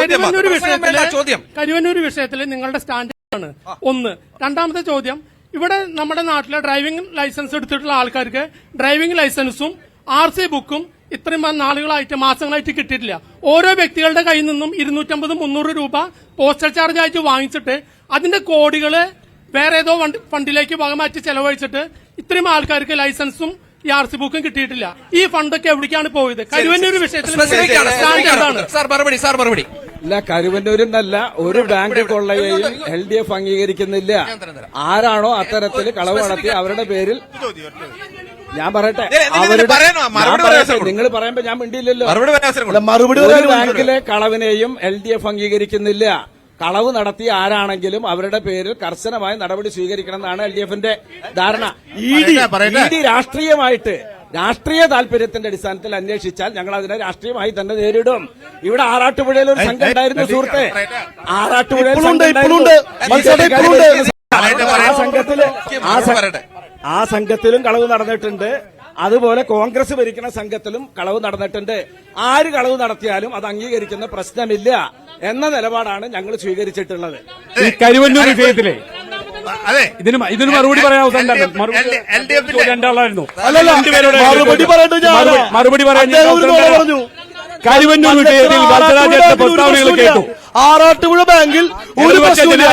കരുവന്നൂർ വിഷയത്തിൽ ചോദ്യം. കരുവന്നൂർ വിഷയത്തിൽ നിങ്ങളുടെ സ്റ്റാൻഡേർഡ് ആണ് ഒന്ന്. രണ്ടാമത്തെ ചോദ്യം. ഇവിടെ നമ്മുടെ നാട്ടിലെ ഡ്രൈവിംഗ് ലൈസൻസ് എടുത്തിട്ടുള്ള ആൾക്കാർക്ക് ഡ്രൈവിംഗ് ലൈസൻസും ആർ സി ബുക്കും ഇത്രയും നാളുകളായിട്ട് മാസങ്ങളായിട്ട് കിട്ടിയിട്ടില്ല. ഓരോ വ്യക്തികളുടെ കയ്യിൽ നിന്നും ഇരുന്നൂറ്റമ്പത് മുന്നൂറ് രൂപ പോസ്റ്റൽ ചാർജ് ആയിട്ട് വാങ്ങിച്ചിട്ട് അതിന്റെ കോടികൾ വേറെ ഏതോ ഫണ്ടിലേക്ക് വകമാറ്റി ചെലവഴിച്ചിട്ട് ഇത്രയും ആൾക്കാർക്ക് ലൈസൻസും ഈ ആർ സി ബുക്കും കിട്ടിയിട്ടില്ല. ഈ ഫണ്ടൊക്കെ എവിടേക്കാണ് പോയത്? കരുവന്നൂർ വിഷയത്തിൽ സാർ മറുപടി സാർ മറുപടി. ഇല്ല കരുവന്നൂരിൽ നിന്നല്ല ഒരു ബാങ്ക് കൊള്ളയെയും എൽ ഡി എഫ് അംഗീകരിക്കുന്നില്ല. ആരാണോ അത്തരത്തിൽ കളവ് നടത്തി അവരുടെ പേരിൽ ഞാൻ പറയട്ടെ അവരുടെ നിങ്ങൾ പറയുമ്പോ ഞാൻ മിണ്ടിയില്ലല്ലോ. മറുപടി ബാങ്കിലെ കളവിനെയും എൽ ഡി എഫ് അംഗീകരിക്കുന്നില്ല. കളവ് നടത്തിയ ആരാണെങ്കിലും അവരുടെ പേരിൽ കർശനമായ നടപടി സ്വീകരിക്കണം എന്നാണ് എൽ ഡി എഫിന്റെ ധാരണ. ഇ ഡി പറയട്ടെ. ഇ ഡി രാഷ്ട്രീയമായിട്ട് രാഷ്ട്രീയ താല്പര്യത്തിന്റെ അടിസ്ഥാനത്തിൽ അന്വേഷിച്ചാൽ ഞങ്ങൾ അതിനെ രാഷ്ട്രീയമായി തന്നെ നേരിടും. ഇവിടെ ആറാട്ടുപുഴയിൽ ഒരു സംഘം ഉണ്ടായിരുന്നു സുഹൃത്തെ. ആറാട്ടുപുഴയിൽ. ആ സംഘത്തിൽ. ആ സംഘത്തിലും കളവ് നടന്നിട്ടുണ്ട്. അതുപോലെ കോൺഗ്രസ് ഭരിക്കുന്ന സംഘത്തിലും കളവ് നടന്നിട്ടുണ്ട്. ആര് കളവ് നടത്തിയാലും അത് അംഗീകരിക്കുന്ന പ്രശ്നമില്ല എന്ന നിലപാടാണ് ഞങ്ങൾ സ്വീകരിച്ചിട്ടുള്ളത്. ഈ കരുവന്നൂർ വിഷയത്തിലെ അതെ. ഇതിന് ഇതിന് മറുപടി പറയാൻ അവസരം. മറുപടി രണ്ടാളായിരുന്നു. അല്ലല്ല, മറുപടി പറയാൻ. കരുവന്നൂർ വിഷയത്തിൽ പ്രസ്താവനകൾ കേട്ടു. ആറാട്ടുപുഴ ബാങ്കിൽ ഒരു മുന്നണി-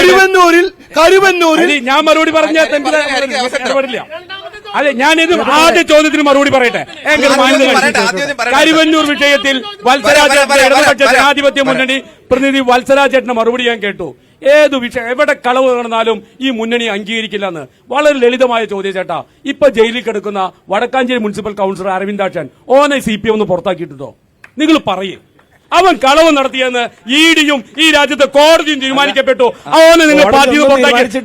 കരുവന്നൂരിൽ കരുവന്നൂരിൽ ഞാൻ മറുപടി പറഞ്ഞില്ല അതെ ഞാനിത് ആദ്യ ചോദ്യത്തിന് മറുപടി പറയട്ടെ. കരുവന്നൂർ വിഷയത്തിൽ ഇടതുപക്ഷ. ജനാധിപത്യ മുന്നണി പ്രതിനിധി വത്സരാജേട്ടന്റെ മറുപടി ഞാൻ കേട്ടു. ഏത് വിഷയം എവിടെ കളവ് നടന്നാലും ഈ മുന്നണി അംഗീകരിക്കില്ലെന്ന്. വളരെ ലളിതമായ ചോദ്യം ചേട്ടാ. ഇപ്പൊ ജയിലിൽ കിടക്കുന്ന വടക്കാഞ്ചേരി മുനിസിപ്പൽ കൌൺസിലർ അരവിന്ദാക്ഷൻ ഓനെ സി പി എം ഒന്ന് പുറത്താക്കിയിട്ടുണ്ടോ? നിങ്ങൾ പറയേ. അവൻ കളവ് നടത്തിയെന്ന് ഇ ഡിയും ഈ രാജ്യത്തെ കോടതിയും തീരുമാനിക്കപ്പെട്ടു. അവന് നിങ്ങൾ പാർട്ടിയിൽ പുറത്താക്കി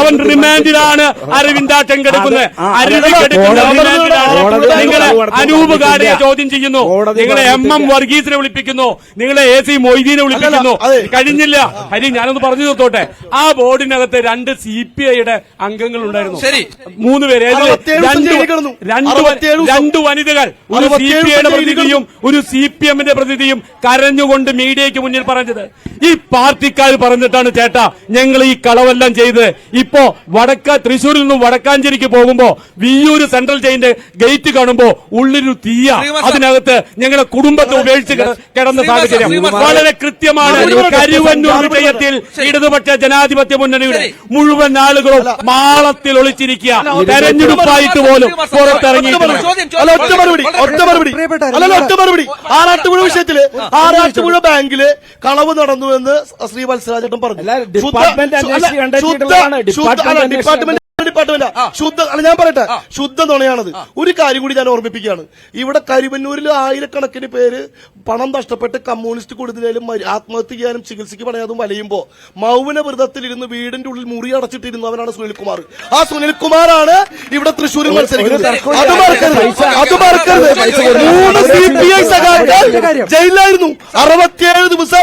അവൻ റിമാൻഡിലാണ് അരവിന്ദാക്ഷൻ കിടക്കുന്നത് നിങ്ങളെ അനൂപ് ചോദ്യം ചെയ്യുന്നു. നിങ്ങളെ എം എം വർഗീസിനെ വിളിപ്പിക്കുന്നു. നിങ്ങളെ എ സി മൊയ്തീനെ വിളിപ്പിക്കുന്നു. കഴിഞ്ഞില്ല. ഹരി ഞാനൊന്ന് പറഞ്ഞു നിർത്തോട്ടെ ആ ബോർഡിനകത്ത് രണ്ട് സി പി ഐയുടെ അംഗങ്ങൾ ഉണ്ടായിരുന്നു ശരി. മൂന്ന് പേര്? രണ്ട് വനിതകൾ. ഒരു സി പി ഐയുടെ പ്രതിനിധിയും ഒരു സി പി എമ്മിന്റെ പ്രതിനിധിയും കരഞ്ഞുകൊണ്ട് മീഡിയയ്ക്ക് മുന്നിൽ പറഞ്ഞത് ഈ പാർട്ടിക്കാർ പറഞ്ഞിട്ടാണ് ചേട്ടാ ഞങ്ങൾ ഈ കളവെല്ലാം ചെയ്ത് ഇപ്പോ വടക്ക തൃശൂരിൽ നിന്നും വടക്കാഞ്ചേരിക്ക് പോകുമ്പോ വിയൂര് സെൻട്രൽ ജയിലിന്റെ ഗേറ്റ് കാണുമ്പോ ഉള്ളിലൊരു തീയ. അതിനകത്ത് ഞങ്ങളുടെ കുടുംബത്തെ ഉപേക്ഷിച്ച് കിട- കിടന്ന സാഹചര്യം വളരെ കൃത്യമാണ്. കരുവന്നൂർ വിജയത്തിൽ വിഷയത്തിൽ ഇടതുപക്ഷ ജനാധിപത്യ മുന്നണിയുടെ മുഴുവൻ ആളുകളും മാളത്തിൽ ഒളിച്ചിരിക്കുക തെരഞ്ഞെടുപ്പായിട്ട് പോലും. അല്ല ഒറ്റ മറുപടി ഒറ്റ മറുപടി അല്ലല്ല ഒറ്റ മറുപടി ആറാട്ടുപുഴ വിഷയത്തിൽ ആറാട്ടുപുഴ ബാങ്കിൽ കളവ് നടന്നു എന്ന് ശ്രീ വത്സരാജട്ടം പറഞ്ഞു. ഡിപ്പാർട്ട്മെന്റ് അല്ല, ശുദ്ധ- അല്ല, ഞാൻ പറയട്ടെ. ശുദ്ധ നുണയാണത്. ഒരു കാര്യം കൂടി ഞാൻ ഓർമ്മിപ്പിക്കുകയാണ്. ഇവിടെ കരിമന്നൂരിൽ ആയിരക്കണക്കിന് പേര് പണം നഷ്ടപ്പെട്ട് കമ്മ്യൂണിസ്റ്റ് കൊടുത്തതിലും ആത്മഹത്യ ചെയ്യാനും ചികിത്സയ്ക്ക് പണയാതും വലയുമ്പോ മൗന വ്രതത്തിലിരുന്ന് വീടിന്റെ ഉള്ളിൽ മുറി അടച്ചിട്ടിരുന്നവനാണ് സുനിൽകുമാർ. ആ സുനിൽകുമാറാണ് ഇവിടെ തൃശ്ശൂരിൽ മത്സരിക്കുന്നത്. അത് മറക്കരുത്. അത് മറക്കരുത്. മൂന്ന് സി പി ഐ സഖാക്കൾ ജയിലിലായിരുന്നു. അറുപത്തിയേഴ് ദിവസം